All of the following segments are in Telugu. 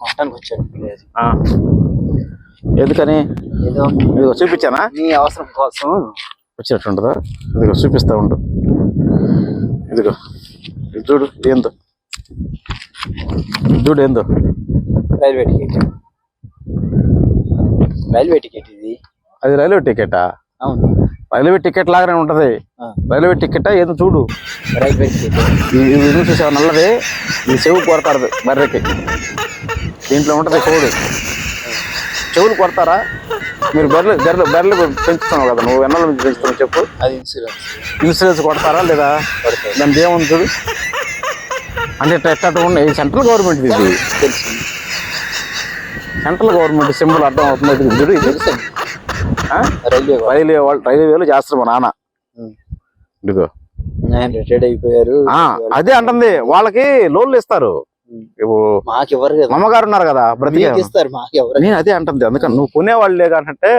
కొట్టడానికి వచ్చాడు ఆ. ఎందుకని? ఏదో ఇదిగో చూపించానా? నీ అవసరం కోసం. వచ్చినట్టుంటుందా? ఇదిగో చూపిస్తా ఉండు. ఇదిగో. ఇది చూడు ఏందో ఇది చూడు ఏందో రైల్వే టికెట్. రైల్వే టికెట్ ఇది. అది రైల్వే టికెటా? అవును. రైల్వే టికెట్ లాగానే ఉంటది. రైల్వే టికెటా ఏదో చూడు. Railway ticket. ఇది చూసావు నల్లది. ఈ చెవు కొడతారు బర్రెకి. దీంట్లో ఉంటది కోడు చెవులు కొడతారా? మీరు బర్రెలు బర్రెలు బర్రెలు పెంచుతున్నావు కదా నువ్వు ఎన్నల నుంచి పెంచుతున్నావు చెప్పు. అది ఇన్సూరెన్స్. ఇన్సూరెన్స్ కొడతారా లేదా? దాని ఏముంది చూడు. అంటే ఎట్లా ఉండే ఇది సెంట్రల్ గవర్నమెంట్ ఇది. తెలుసు. సెంట్రల్ గవర్నమెంట్ సింబల్ అర్థం అవుతుంది ఇది చూడు తెలుసు? రైల్వే వాళ్ళు. రైల్వే వాళ్ళు రైల్వేలు చేస్తారు మా నాన్న. ఇదిగో. రిటైర్డ్ అయిపోయారు. అదే అంటుంది. వాళ్ళకి లోన్లు ఇస్తారు. ఉం. ఇవ్వు మాకు ఎవరు కదా మా అమ్మగారు ఉన్నారు కదా నేను అదే అంటుంది అందుకని నువ్వు కొనేవాళ్ళే అంటే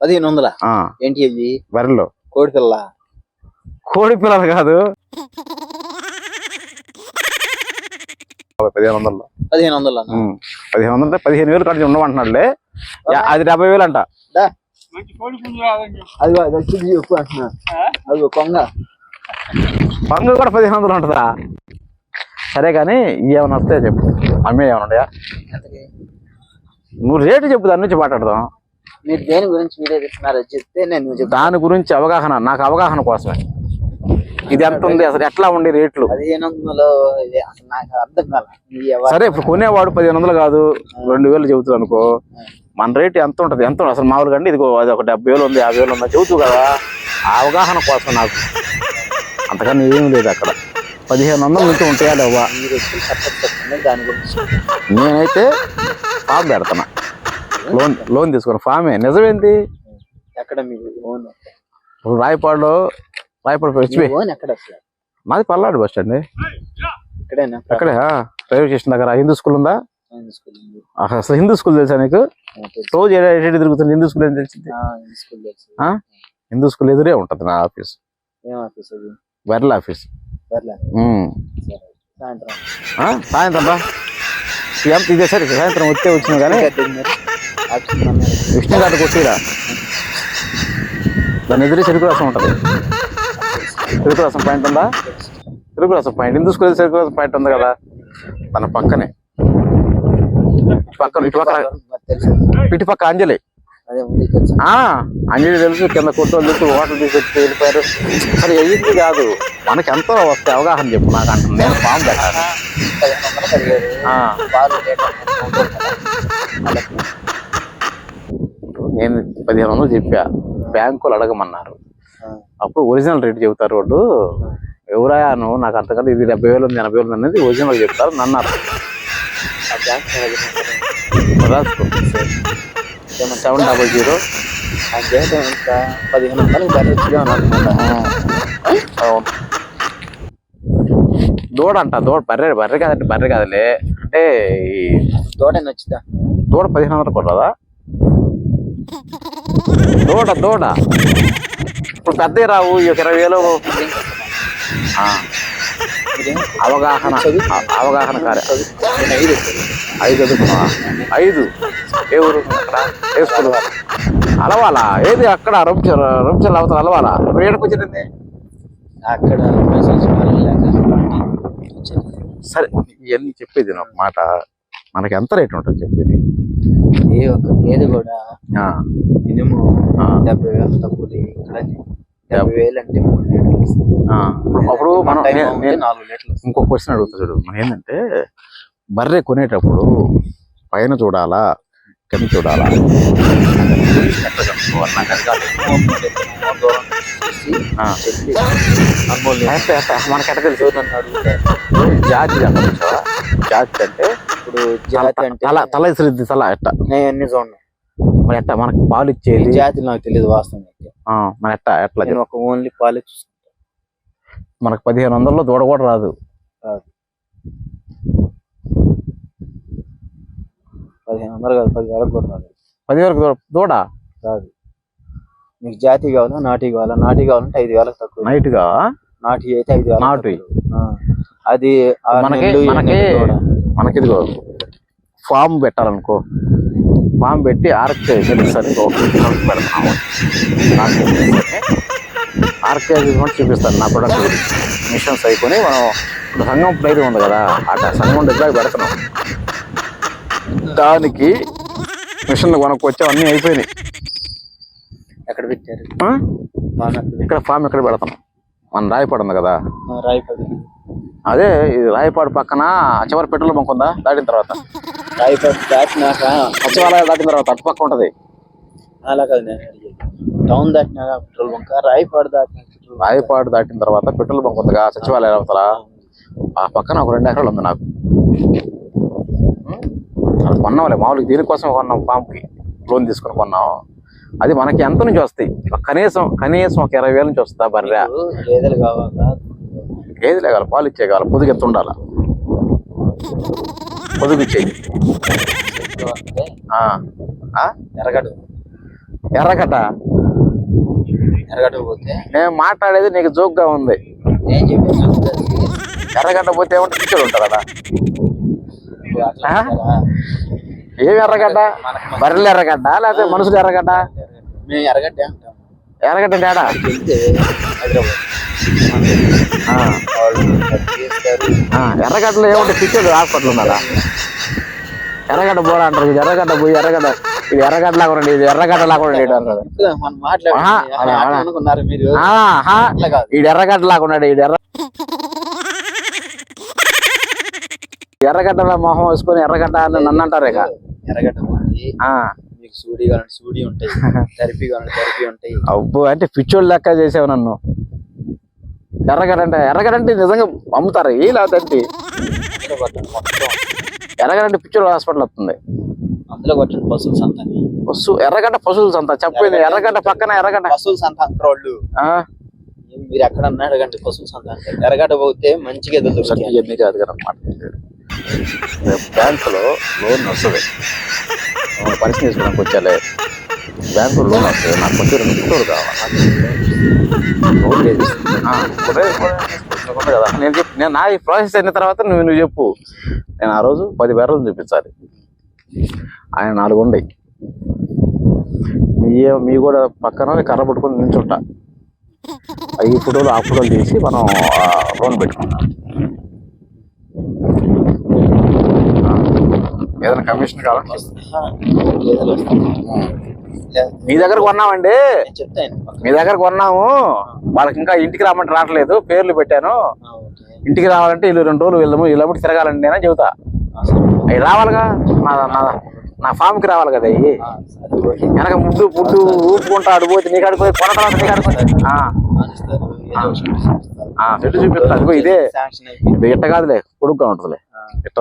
పదిహేను వందల? ఆ. ఏంటి అవి బర్రెలు కోడి పిల్ల. కోడి పిల్లలు కాదు. పదిహేను వందలు పదిహేను వందల? పదిహేను వందలు అంటే పదిహేను వేలు కడిచి ఉండమంటున్నాడులే. అది డెబ్బై వేలు అంట అది అది వచ్చింది చెప్పు. అంటున్నా. అది కొంగ. పంగు కూడా పదిహేను వందలు ఉంటుందా? సరే కానీ ఏమైనా వస్తే చెప్పు. అమ్మే ఏమైనా ఉన్నాయా నువ్వు రేటు చెప్పు దాని నుంచి మాట్లాడదాం. మీరు దేని గురించి మీరే చెప్తున్నారు చెప్తే నేను చెప్తాను. దాని గురించి అవగాహన నాకు అవగాహన కోసమే. ఇది ఎంత ఉంది? అసలు ఎట్లా ఉండే రేట్లు? పదిహేను వందలు ఇది అసలు నాకు అర్థం. సరే ఇప్పుడు కొనేవాడు పదిహేను వందలు కాదు రెండు వేలు చెబుతుంది అనుకో. మన రేటు ఎంత ఉంటుంది? ఎంత అసలు మామూలుగా అంటే ఇదిగో అది ఒక డెబ్బై వేలు ఉంది యాభై వేలు ఉందా చెబుతూ కదా. ఆ అవగాహన కోసం నాకు. అంతకన్నా ఏం లేదు అక్కడ. పదిహేను వందల నుంచి ఉంటాయా లేవా? నేనైతే ఫామ్ పెడతాను. లోన్ లోన్ తీసుకుని ఫామే. నిజమేంటి ఎక్కడ ఇప్పుడు రాయపాడులో రాయపాడు మాది పల్నాడు బస్ స్టాండ్. ఇక్కడేనా? అక్కడే రైల్వే స్టేషన్ దగ్గర హిందూ స్కూల్ ఉందా? అసలు హిందూ స్కూల్ తెలుసా నీకు. రోజు తిరుగుతుంది హిందూ స్కూల్ ఏం తెలిసింది? హిందూ స్కూల్ ఎదురే ఉంటుంది నా ఆఫీస్. ఏం ఆఫీస్ అది? వెర్ల ఆఫీస్ ఉమ్. సరే సాయంత్రం. ఆ? సాయంత్రం రా. ఎంత ఇదే సరే సాయంత్రం వచ్చే వచ్చిన కానీ ఆఫీస్. విష్ణు గారి కొట్టిరా. దాని ఎదురే చెరుకు రసం ఉంటుంది. చెరుకు రసం పాయింట్ ఉందా? చెరుకు రసం పాయింట్. హిందూ స్కూల్ చెరుకు రసం పాయింట్ ఉంది కదా? తన పక్కనే. పక్కన ఇటు తెలుసు. ఇటు పక్క అంజలి ఉంది తెలుసు ఆ అంజలి తెలుసు కింద కొట్టోళ్ళు తెలుసు హోటల్ తీసుకొచ్చి వెళ్ళిపోయారు. సరే అయ్యింది కాదు. మనకి ఎంతో వస్తే అవగాహన చెప్పు నాకు అంటుంది నేను ఫామ్ పెట్టాను. నేను పదిహేను వందలు చెప్పా. బ్యాంకులు అడగమన్నారు. అప్పుడు ఒరిజినల్ రేట్ చెబుతారు వాళ్ళు. ఎవరా నువ్వు నాకు అంతకంటే ఇది డెబ్బై వేలు ఉంది ఎనభై వేలు అనేది ఒరిజినల్ చెప్తారు అన్నారు. రాసుకో సెవెన్ డబల్ జీరో? ఆ జీతం ఎంత? పదిహేను వందలు బెటర్ అని అనుకుంటా. అవును. దూడ అంట దూడ బర్రె బర్రె కాదంటే బర్రె కాదులే. అంటే ఈ తోట నచ్చుదా దూడ పదిహేను వందలు కొట్టదా దూడ దూడ. ఇప్పుడు పెద్ద రావు ఇరవై వేలు. అవగాహన అవగాహన కార్య ఐదు వచ్చాను. ఐదు. ఏ ఊరు? స్కూల్? అలవాలా? ఏది అక్కడ? రంచర్ రంచర్ అవతల అలవాలా? ఏడకు వచ్చింది? అక్కడ. సరే ఇవన్నీ చెప్పేది నాకు మాట. మనకి ఎంత రేట్ ఉంటుంది చెప్పేది? ఏ ఒక్క గేదె కూడా ఆ, మినిమం డెబ్బై వేలు తక్కువది ఇక్కడ. డెబ్బై వేలు అంటే మూడు లీటర్లు అప్పుడు మనం నాలుగు లీటర్లు. ఇంకో క్వశ్చన్ అడుగుతా చూడు. మనం ఏంటంటే బర్రె కొనేటప్పుడు పైన చూడాలా కింద చూడాలా? మనకి ఎట్ట తెలుసు జాతి? జాతి అంటే ఇప్పుడు జాతి అంటే తల తల ఇసిరిద్ది తల ఎట్ట? నేను అన్ని చూడను. మరి ఎట్ట? మనకి పాలు ఇచ్చేది? జాతి నాకు తెలియదు వాస్తవం మన ఎట్ట? ఎట్లా? నేను ఒక ఓన్లీ పాలే చూసుకుంటాను మనకు పదిహేను వందల్లో దూడ కూడా రాదు. పదిహేను వందలు కాదు పది కూడా రాదు పది వరకు దూడ దూడ? రాదు మీకు జాతి కావాలా నాటి కావాలా నాటి కావాలంటే ఐదు వేలకు తక్కువ. నైట్గా నాటి అయితే ఐదు వేలకు నాటి? అది మనకి మనకి ఇదిగో ఫామ్ పెట్టాలనుకో. ఫామ్ పెట్టి ఆర్కే పెడతాము ఆర్కే మిల్స్ అని ఆర్కే కూడా చూపిస్తాను నా ప్రొడక్ట్ మిషన్స్ అయిపోయి మనం ఇప్పుడు సంఘం డైరీ ఉంది కదా అట్లా సంఘం దగ్గర పెడుతున్నాం దానికి మిషన్లు కొనుక్కొచ్చి అన్నీ అయిపోయినాయి. ఎక్కడ పెట్టారు? అక్కడ ఇక్కడ ఫామ్ ఇక్కడ పెడతాం మన రాయపాడు ఉంది కదా. రాయపడి. అదే ఇది రాయపాడు పక్కన చివరి పెట్రోల్ బంక్ ఉందా? దాటిన తర్వాత. రాయపడి దాటినాక సచివాలయం దాటిన తర్వాత అటు పక్క ఉంటది. అలా కాదు నేను అడిగేది. టౌన్ దాటినాక పెట్రోల్ బంక్? రాయపాడు దాటినాక పెట్రోల్ బంక్. రాయపాడు దాటిన తర్వాత పెట్రోల్ బంక్ ఉందిగా సచివాలయం అవతల ఆ పక్కన ఒక రెండు ఎకరాలు ఉంది నాకు. అది కొన్నాంలే మామూలుగా దీనికోసం కొన్నాం ఫామ్కి లోన్ తీసుకుని కొన్నాం. అది మనకి ఎంత నుంచి వస్తాయి? కనీసం కనీసం ఒక ఇరవై వేల నుంచి వస్తుందా బర్రె? గేదెలు కావాలా? ఏది లేగాలి పాలు ఇచ్చేయగల పొదుగు ఎంత ఉండాలి? పొదుగు ఇచ్చేయి. చెట్లు ఎరగడు ఎర్రగడ్డ పోతే నేను మాట్లాడేది నీకు జోక్గా ఉంది. నేను ఎర్రగడ్డ పోతే ఏమంటే పిచ్చోడు ఉంటారా? అంటారా? ఏమి ఎర్రగడ్డ బర్రెలు ఎర్రగడ్డ లేకపోతే మనుషులు ఎర్రగడ్డ మేము ఎరగడ్డ అంటాం. ఎర్రగడ్డ తేడా? ఎర్రగడ్డలో ఏముంటే పిచ్చోడు హాస్పిటల్ ఉన్నారా ఎర్రగడ్డ పోరా అంటారు. ఎర్రగడ్డ పోయి ఎర్రగడ్డ ఇది ఎర్రగడ్డ లాగా ఉండండి ఇది ఎర్రగడ్డ లాగా ఉండండి ఈడు ఎర్రగడ్డ లాగా ఉన్నాడు ఈడు ఎర్ర ఎర్రగడ్డల మొహం వేసుకొని ఎర్రగడ్డ అని నన్ను అంటారు ఇక. ఎర్రగడ్డ మీకు సూడి కావాలంటే సూడి ఉంటాయి థెరపీ కావాలంటే థెరపీ ఉంటాయి. అబ్బో అంటే పిచ్చోళ్ళు లెక్క చేసావు నన్ను. ఎర్రగడ్డ అంటే ఎర్రగడ్డ అంటే నిజంగా అమ్ముతారు ఏ లేదంటే ఎర్రగడ్డ అంటే పిచ్చోళ్ళు హాస్పిటల్ వస్తుంది. అందులో కొట్టండి పశువుల సంతని. పశు ఎర్రగడ్డ పశువులు సంత చెప్పింది ఎర్రగడ్డ పక్కన ఎర్రగడ్డ. పశువుల సంత అంటారు వాళ్ళు మీరు ఎక్కడ అన్నా అడగండి పశువుల సంత అంటే ఎర్రగడ్డ పోతే మంచిగా సరే ఇవన్నీ కాదు కదా అన్నమాట రేపు బ్యాంకులో లోన్ వస్తుంది. పరిస్థితి తీసుకోవడానికి వచ్చాలే. బ్యాంకులో లోన్ వస్తుంది. నాకు కొంచెం రెండు పిట్టోడు కావాలి. లోన్ లేదు. కదా. నేను చెప్పు నేను నా ఈ ప్రాసెస్ అయిన తర్వాత నువ్వు నువ్వు చెప్పు. నేను ఆ రోజు పది బెర్రలు చూపించాలి. ఆయన నాలుగు ఉన్నాయి మీ మీ కూడా పక్కన కర్ర పట్టుకొని నిల్చుంటా. ఈ ఫోటోలు ఆ ఫోటోలు తీసి మనం లోన్ పెట్టుకుంటాం. ఏదైనా కమిషన్ కావాలంటే మీ దగ్గర కొన్నామండి. మీ దగ్గర కొన్నాము. వాళ్ళకి ఇంకా ఇంటికి రామంటే రావట్లేదు. పేర్లు పెట్టాను. ఇంటికి రావాలంటే వీళ్ళు రెండు రోజులు వెళ్ళము వీళ్ళమ్మటి తిరగాలండి నేనే చెబుతా. అవి రావాలిగా? నా నా నా ఫామ్కి రావాలి కదా అవి. వెనక ముడ్డు ముడ్డు ఊపుకుంటా అడిపోతే నీకు నీకు అడిపోతే. ఏదో ఒకటి చూపిస్తారు. చెట్టు చూపిస్తా. అదిగో ఇదే. ఇట్ట కాదులే కొడుకుగా ఉంటుందిలే. ఇట్ట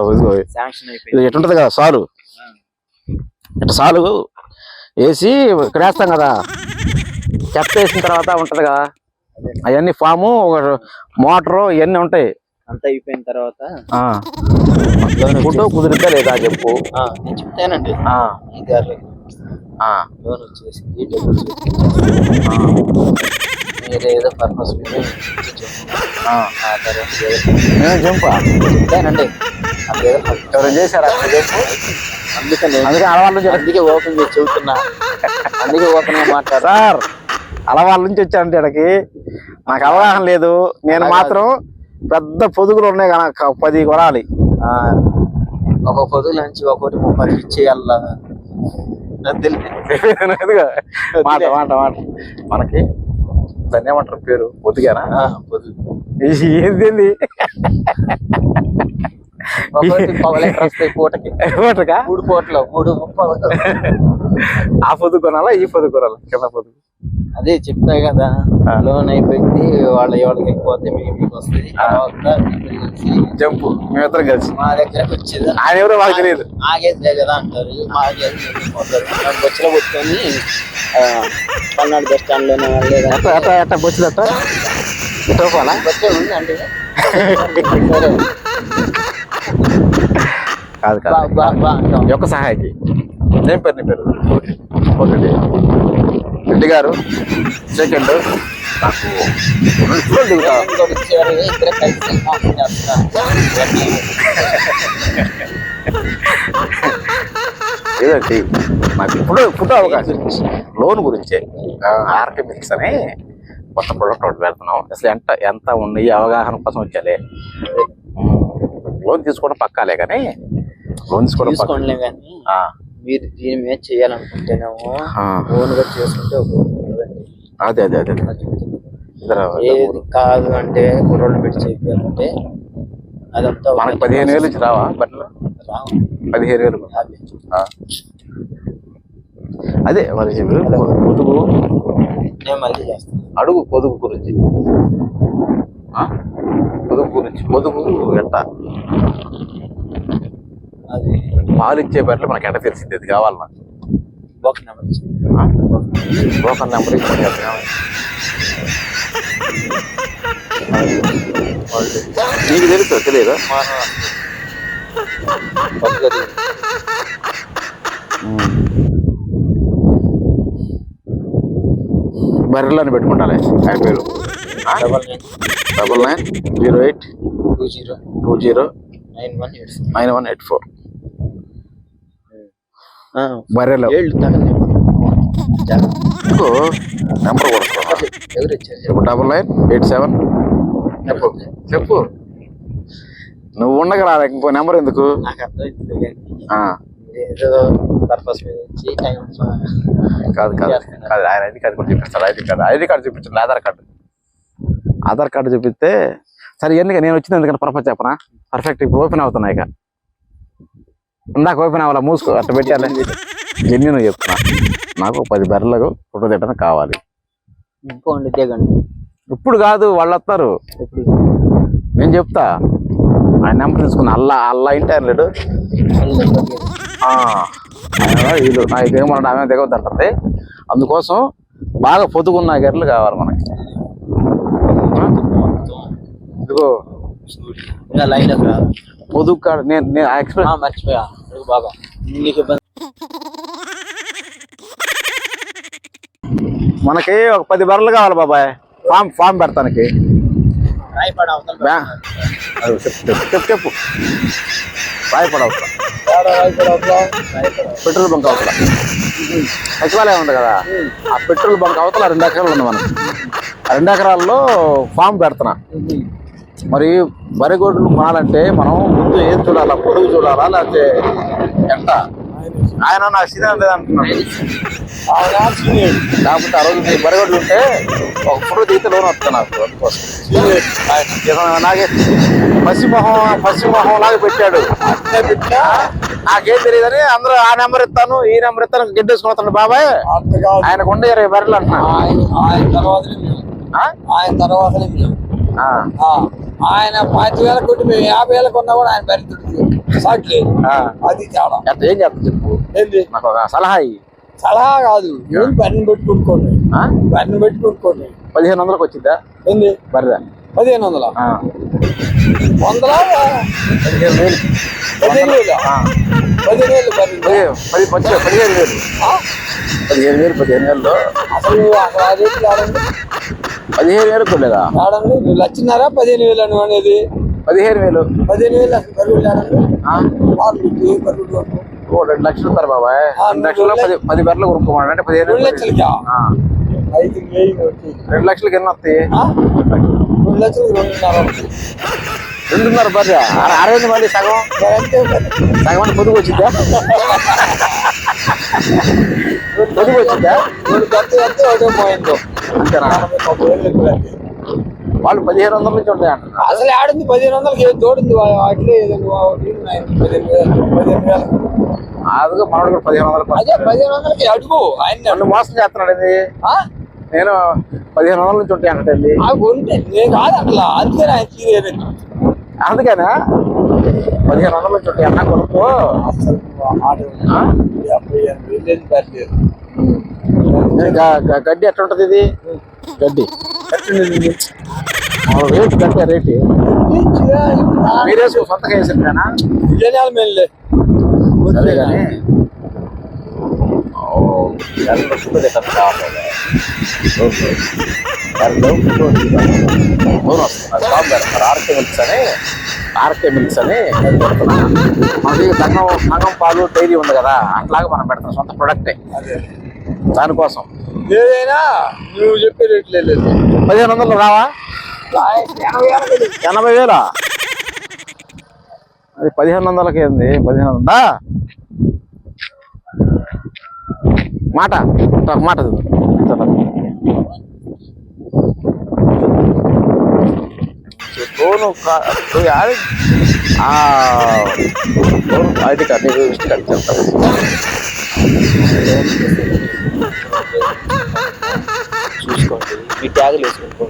ఇది ఎట్టుంటది కదా సాలు. ఇట్ట సాలు వేసి ఇక్కడ వేస్తాం కదా. చెత్త వేసిన తర్వాత ఉంటది కదా. అవన్నీ ఫాము ఒక మోటారు ఇవన్నీ ఉంటాయి. అంతా అయిపోయిన తర్వాత ఫోటో కుదిరితే లేదా చెప్పు. నేను చెప్తానండి. ఈ లోన్ వచ్చేసి మీరు ఏదో పర్పస్ చెప్తానండి. చేశారా? అందుకని అందుకే అలవాళ్ళ అందుకే ఓపెన్ చేసి చెబుతున్నా. అందుకే ఓపెన్గా మాట్లాడు సార్ అలవాళ్ళ నుంచి వచ్చానంటే ఇక్కడికి. నాకు అవగాహన లేదు. నేను మాత్రం పెద్ద పొదుగులు ఉన్నాయి కదా నాకు పది కొనాలి. ఆ, ఒక పొదుగు నుంచి ఒకటి ముప్పై ఇచ్చేయాల? మాట మాట మాట. మనకి దాన్ని ఏమంటారు పేరు పొద్దుగానా పొదుగు. ఏంది మూడు పూటలు మూడు ముప్పై. ఆ పొద్దు కొనాలా? ఈ పొద్దు కొనాలా? కింద పొద్దు అదే చెప్తా కదా. లోన్ అయిపోయింది వాళ్ళ ఎవరికి వస్తే మీకు వస్తుంది జంపు మేమిద్దరం కలిసి. మా దగ్గరకు వచ్చేది. ఆయన ఎవరో మాకు తెలియదు. ఆగేదిలే కదా అంటారు. మా ఆగేది పోతారు బొచ్చలో ఆ, పల్నాడు బస్ స్టాండ్లోనే లేదా ఎట్ట ఎట్ట ఎట్ట పోవాలా బస్సే ఉంది సరే కాదు కాదు. యొక్క సహాయకి. ఏం పేరు నీ పేరు? ఒకటి రెడ్డి గారు సెకండ్ ఏదండి? నాకు ఇప్పుడు ఫోటో అవకాశం. లోన్ గురించే. ఆర్కే మిక్స్ అని కొత్త ప్రొడక్ట్ ఒకటి పెడుతున్నాం. అసలు ఎంత ఎంత ఉన్నాయి అవగాహన కోసం వచ్చాలే. లోన్ తీసుకోవడం పక్కాలే కానీ లోన్ తీసుకోవడం మీరు దీని మీద చేయాలనుకుంటేనేమో ఆ. ఓన్గా చేసుకుంటే. అదే అదే అదే ఏది కాదు అంటే కుర్రోళ్ళు పెట్టి చెప్పారంటే అదంతా మనకి పదిహేను వేలు రావా బట్టలు రావు. పదిహేను వేలు. అదే మరి. పొదుగు అడుగు పొదుగు గురించి? పొదుగు గురించి పొదుగు ఎట్ట పాలు ఇచ్చే బట్టలు మనకి ఎట్ట తెలిసింది? అది కావాలి? నాకు ఒక నెంబర్ ఇచ్చింది? Broker number? నీకు తెలుసు? తెలియదు? బర్రెలని పెట్టుకుంటాలే. ఆయన పేరు? Double nine double nine zero eight two zero two zero nine one eight nine one eight four బర్రెలు. నెంబర్ చెప్పు డబల్ నైన్ ఎయిట్ సెవెన్ చెప్పు. చెప్పు. నువ్వు ఉండగా రాదా ఇంకో నెంబర్ ఎందుకు? కాదు కాదు. కాదు ఆయన ఐడి కార్డు కూడా చూపిస్తాడు. ఐడి కార్డు ఐడి కార్డు చూపించండి. ఆధార్ కార్డు. ఆధార్ కార్డు చూపిస్తే సరే ఎందుకు నేను వచ్చింది ఎందుకంటే పర్పస్ చెప్పనా? పర్ఫెక్ట్ ఇప్పుడు ఓపెన్ అవుతున్నా ఇక. ఇందాక ఓపెన్ అవ్వాలా? మూసుకో అట్లా పెట్టాలి జెన్యున్ చెప్తున్నా. నాకు పది బర్రెలకు ఫోటో తిట్టడం కావాలి. ఇంకోండి దిగండి. ఇప్పుడు కాదు వాళ్ళు వస్తారు. నేను చెప్తా. ఆయన నెంబర్ తీసుకున్నా అల్లా అల్లా ఇంటి ఆయన లేడు. వీళ్ళు నా ఆమె దిగవద్దు అంటుంది అందుకోసం బాగా పొదుగున్న గెర్రెలు కావాలి మనకి. ఇదిగో. ఇంకా లైన్ రాదు పొదుగు కాడ నేను నేను ఎక్స్ప్రెస్ మర్చిపోయా బాగా నీకు ఇబ్బంది మనకి ఒక పది బర్రెలు కావాలి బాబాయ్. ఫామ్ ఫామ్ పెడతానికి. చెప్పు చెప్పు రాయపడ పెట్రోల్ బంక్ అవతల. సచివాలయం ఉంది కదా? ఆ పెట్రోల్ బంక్ అవతల రెండు ఎకరాలు ఉంది మనకి. ఆ రెండు ఎకరాల్లో ఫామ్ పెడుతున్నా. మరి బరిగొడ్లు కొనాలంటే మనం ముందు ఏం చూడాలా? పొడుగు చూడాలా? లేకపోతే ఎంత? ఆయన నాకు సిద్ధం లేదంటున్నాడు. కాకపోతే ఆ రోజు నీ బరిగొడ్లు ఉంటే ఒక ఫోటో దిగితే లోన్ వస్తుంది నాకు. అందుకోసం నాకే పసిమొహం పసిమొహం లాగా పెట్టాడు. నాకేం తెలియదని అందరూ ఆ నెంబర్ ఇస్తాను ఈ నెంబర్ ఇస్తాను గిడ్డేసుకుని బాబాయ్. ఆయనకు ఉండే ఇరవై బర్రెలు అంటున్నా. ఆయన ఆ? ఆయన. ఆ, ఆయన పాతి వేల కొట్టి మేము యాభై వేలకు ఉన్నా కూడా ఆయన సాటి ఆ. అది తేడా. ఎంత ఏం చేస్తా చెప్పు. ఏంది? నాకు ఒక సలహా. సలహా కాదు. ఏం పని పెట్టుకుంటుకోండి ఆ? పని పెట్టుకుంటుకోండి పదిహేను వందలకు వచ్చిందా? ఏంది? బర్రె. పదిహేను వందల. వందలా? పదిహేను వేలు. పదిహేను వేలు. పదిహేను వేలు పది పచ్చి పదిహేను వేలు. పదిహేను వేలు పదిహేను వేలు అసలు అసలు ఆ రేట్లు ఆడండి. పదిహేను వేలు కొలేదా ఆడండి. నువ్వు లచ్చినారా పదిహేను వేలు అని అనేది. పదిహేను వేలు. పదిహేను వేలు అసలు? వాళ్ళు బరువులు కొనుక్కో. ఓ రెండు లక్షలు ఇస్తారు బాబాయ్. రెండు లక్షలు పది పది బర్రెలు కొనుక్కోమని అంటే పదిహేను రెండు. లక్షలకా. ఐదు రెండు లక్షలకి ఎన్ని వస్తాయి లక్షలు రెండున్నర బర్రె. అర- అరవై మళ్ళీ సగం. సగం అంటే పొదుగు వచ్చిద్దా పొదుగు అంతే. వాళ్ళు పదిహేను వందల నుంచి ఉంటాయి అంటున్నారు. అసలు ఆడింది పదిహేను వందలకి ఏం తోడింది ఏదండి పదిహేను పదిహేను వేలు. అదిగో మనోడు కూడా పదిహేను వందలు అదే పదిహేను వందలకి అడుగు. ఆయన మోసం చేస్తున్నాడు ఇది? నేను పదిహేను వందల నుంచి ఉంటాయి అంటే ఆ ఉంటే నేను కాదు అట్లా అందుకే ఆయన తీరేది అందుకేనా? పదిహేను వందల నుంచి ఉంటాయి అన్న కొనుక్కో అసలు గడ్డి ఎట్లా ఉంటది ఇది? గడ్డి. ఆ, రేటు గడ్డి రేటు. మీరు సొంతగా వేసిందేనా జనాలు మెల్లే సరే కానీ ఓ, ఎర్రలో ఫుడ్ ఎక్కడ కావాలి ఎర్రలో ఫోన్ వస్తుంది షాప్ ఆర్కే మిల్క్స్ అని ఆర్కే మిల్క్స్ అని పెడుతున్నా మనకి సంగం సంగం పాలు డైరీ ఉంది కదా అట్లాగా మనం పెడతాం సొంత ప్రొడక్టే అదే దానికోసం ఏదైనా నువ్వు చెప్పే రేట్లు లేదు. పదిహేను వందలు రావా? ఎనభై వేలా? అది పదిహేను వందలకి ఏంది? పదిహేను వందా మాట. ఒక మాట చదువు. ఫోను ఐడి కార్డు నీకు కార్డు చెప్తాను చూసుకోండి. మీ ట్యాగులు వేసుకోండి.